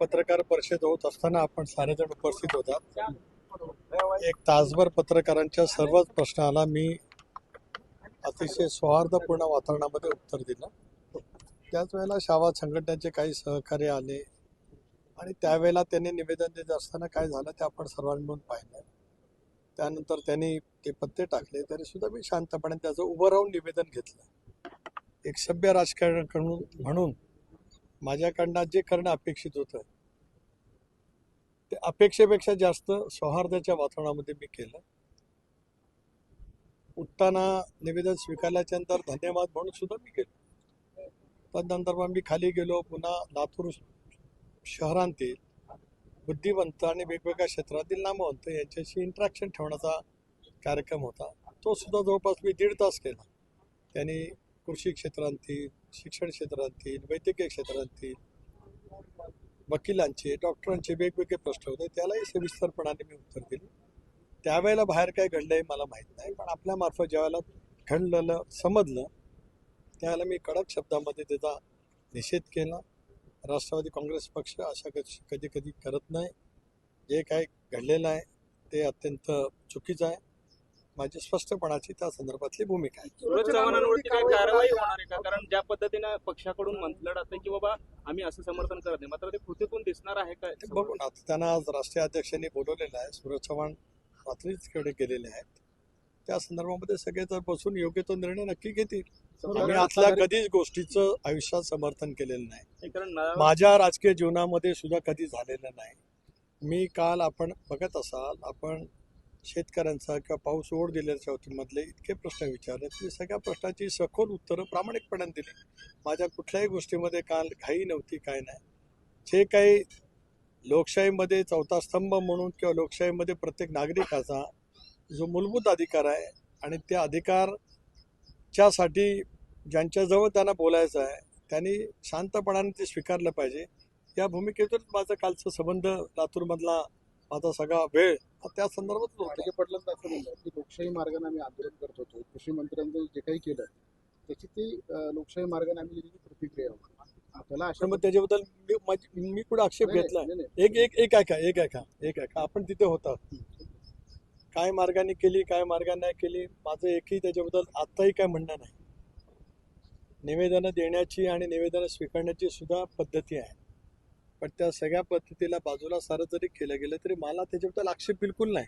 पत्रकार परिषद होत असताना आपण सारेजण उपस्थित होता. एक तासभर पत्रकारांच्या सर्वच प्रश्नाला मी अतिशय सौहार्दपूर्ण वातावरणामध्ये उत्तर दिलं. त्याच वेळेला शावा संघटनेचे काही सहकार्य आले आणि त्यावेळेला त्यांनी निवेदन देत असताना काय झालं ते आपण सर्वांनी मिळून पाहिलं. त्यानंतर त्यांनी ते पत्ते टाकले. तरी सुद्धा मी शांतपणे त्याचं उभं राहून निवेदन घेतलं. एक सभ्य राजकारण म्हणून माझ्याकडनं जे करणं अपेक्षित होतं ते अपेक्षेपेक्षा जास्त सौहार्दाच्या वातावरणामध्ये मी केलं. उठताना निवेदन स्वीकारल्याच्या नंतर धन्यवाद म्हणून सुद्धा मी केलं. तदनंतर मग मी खाली गेलो पुन्हा लातूर शहरांतील बुद्धिवंत आणि वेगवेगळ्या क्षेत्रातील नामवंत यांच्याशी इंटरॅक्शन ठेवण्याचा कार्यक्रम होता. तो सुद्धा जवळपास मी दीड तास केला. त्यांनी कृषी क्षेत्रांतील शिक्षण क्षेत्रांतील वैद्यकीय क्षेत्रांतील वकिलांचे डॉक्टरांचे वेगवेगळे प्रश्न होते. त्यालाही सविस्तरपणाने मी उत्तर दिले. त्यावेळेला बाहेर काय घडलंय मला माहीत नाही पण आपल्यामार्फत ज्यावेळेला घडलेलं समजलं त्यावेळेला मी कडक शब्दामध्ये त्याचा निषेध केला. राष्ट्रवादी काँग्रेस पक्ष अशा कधी कधी करत नाही. जे काय घडलेलं आहे ते अत्यंत चुकीचं आहे. माझी स्पष्टपणाची त्या संदर्भातली भूमिका आहे. चव्हाणांवरती कारवाई होणार आहे का? कारण ज्या पद्धतीनं पक्षाकडून म्हटलं जातं की बाबा आम्ही असं समर्थन करत नाही मात्र ते कृतीतून दिसणार आहे का? ते बघू ना आता त्यांना आज राष्ट्रीय अध्यक्षांनी बोलवलेलं आहे. सूरज चव्हाण रात्रीच कडे गेलेले आहेत. त्या संदर्भामध्ये सगळे जर बसून योग्य तो निर्णय नक्की घेतील आम्ही आतल्या कधीच गोष्टीचं आयुष्यात समर्थन केलेलं नाही. हे माझ्या राजकीय जीवनामध्ये सुद्धा कधी झालेलं नाही. मी काल आपण बघत असाल आपण शेतकऱ्यांचा किंवा पाऊस ओढ दिल्याच्या मधले इतके प्रश्न विचारले. की सगळ्या प्रश्नाची सखोल उत्तरं प्रामाणिकपणाने दिली. माझ्या कुठल्याही गोष्टीमध्ये काल घाई नव्हती काय नाही. जे काही लोकशाहीमध्ये चौथा स्तंभ म्हणून किंवा लोकशाहीमध्ये प्रत्येक नागरिकाचा जो मूलभूत अधिकार आहे आणि त्या अधिकारच्यासाठी ज्यांच्याजवळ त्यांना बोलायचं आहे त्यांनी शांतपणाने ते स्वीकारलं पाहिजे. या भूमिकेतून माझं कालचा संबंध लातूरमधला माझा सगळा वेळ त्या संदर्भात होता. पडलं असं म्हणलं की लोकशाही मार्गाने आम्ही आंदोलन करत होतो. कृषी मंत्र्यांचं जे काही केलं त्याची ती लोकशाही मार्गाने आम्ही दिलेली प्रतिक्रिया. आपल्याला अशा मग त्याच्याबद्दल मी मी कुठे आक्षेप घेतला. एक एक एक ऐका एक ऐका एक ऐका. आपण तिथे होता. काय मार्गाने केली काय मार्गाने नाही केली माझं एकही त्याच्याबद्दल आत्ताही काय म्हणणं नाही. निवेदनं देण्याची आणि निवेदनं स्वीकारण्याची सुद्धा पद्धती आहे. पण त्या सगळ्या पद्धतीला बाजूला सारं जरी केलं गेलं तरी मला त्याच्याबद्दल आक्षेप बिलकुल नाही.